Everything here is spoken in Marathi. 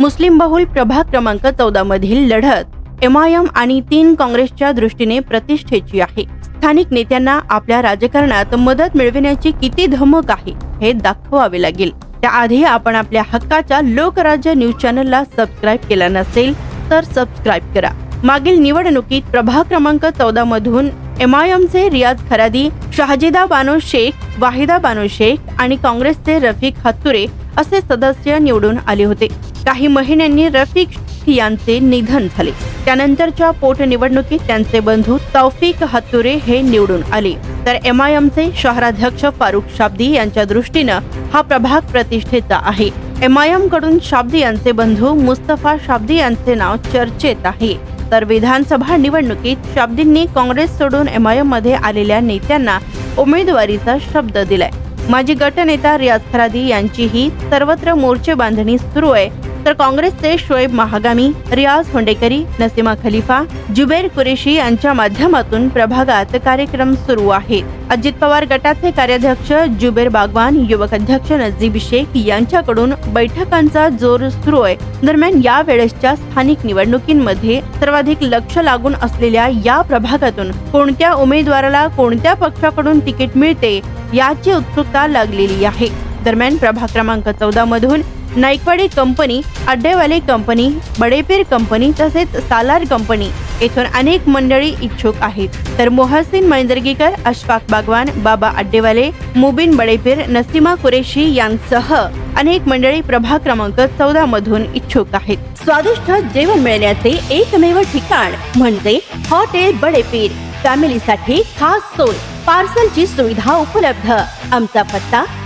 मुस्लिम बहुल प्रभाग क्रमांक चौदा मधील लढत एमआयएम आणि तीन काँग्रेसच्या दृष्टीने प्रतिष्ठेची आहे. स्थानिक नेत्यांना आपल्या राजकारणात मदत मिळविण्याची किती धमक आहे हे दाखवावे लागेल. त्याआधी आपण आपल्या हक्काच्या लोकराज्य न्यूज चॅनलला सबस्क्राईब केला नसेल तर सबस्क्राईब करा. मागील निवडणुकीत प्रभाग क्रमांक चौदा मधून एमआयएमचे रियाज खरादी शहाजिदा बानो शेख वाहिदा बानो शेख आणि काँग्रेसचे रफिक हत्तुरे असे सदस्य निवडून आले होते. काही महिन्यांनी रफिक यांचे निधन झाले. त्यानंतरच्या पोटनिवडणुकीत त्यांचे बंधू तौफिक हत्तुरे हे निवडून आले. तर एमआयएमचे शहराध्यक्ष फारुख शाब्दी यांच्या दृष्टीनं हा प्रभाग प्रतिष्ठेचा आहे. एमआयएमकडून शाब्दी यांचे बंधू मुस्तफा शाब्दी यांचे नाव चर्चेत आहे. तर विधानसभा निवडणुकीत शाब्दींनी काँग्रेस सोडून एमआयएममध्ये आलेल्या नेत्यांना उमेदवारीचा शब्द दिलाय. माजी गटनेता रियाज खरादी यांचीही सर्वत्र मोर्चे बांधणी सुरू आहे. तर काँग्रेसचे शोएब महागामी रियाज होंडेकरी नसीमा खलिफा जुबेर कुरेशी यांच्या माध्यमातून प्रभागात कार्यक्रम सुरू आहेत. अजित पवार गटाचे कार्याध्यक्ष जुबेर बागवान युवक अध्यक्ष नजीब शेख यांच्याकडून बैठकांचा जोर सुरू आहे. दरम्यान या वेळेसच्या स्थानिक निवडणुकींमध्ये सर्वाधिक लक्ष लागून असलेल्या या प्रभागातून कोणत्या उमेदवाराला कोणत्या पक्षाकडून तिकीट मिळते याची उत्सुकता लागलेली आहे. दरम्यान प्रभाग क्रमांक चौदा मधून नाईकवाडी कंपनी अड्डेवाले कंपनी बडेपीर कंपनी तसेच सालार कंपनी येथून अनेक मंडळी इच्छुक आहेत. तर मोहसिन मैंदर्गीकर अशफाक बागवान बाबा अड्डेवाले मुबिन बडेपीर नसीमा कुरेशी यांसह अनेक मंडळी प्रभाग क्रमांक चौदा मधून इच्छुक आहेत. स्वादिष्ट जेवण मिळण्याचे एकमेव ठिकाण म्हणजे हॉटेल बडेपीर. फॅमिलीसाठी खास सोय पार्सलची सुविधा उपलब्ध. आमचा पत्ता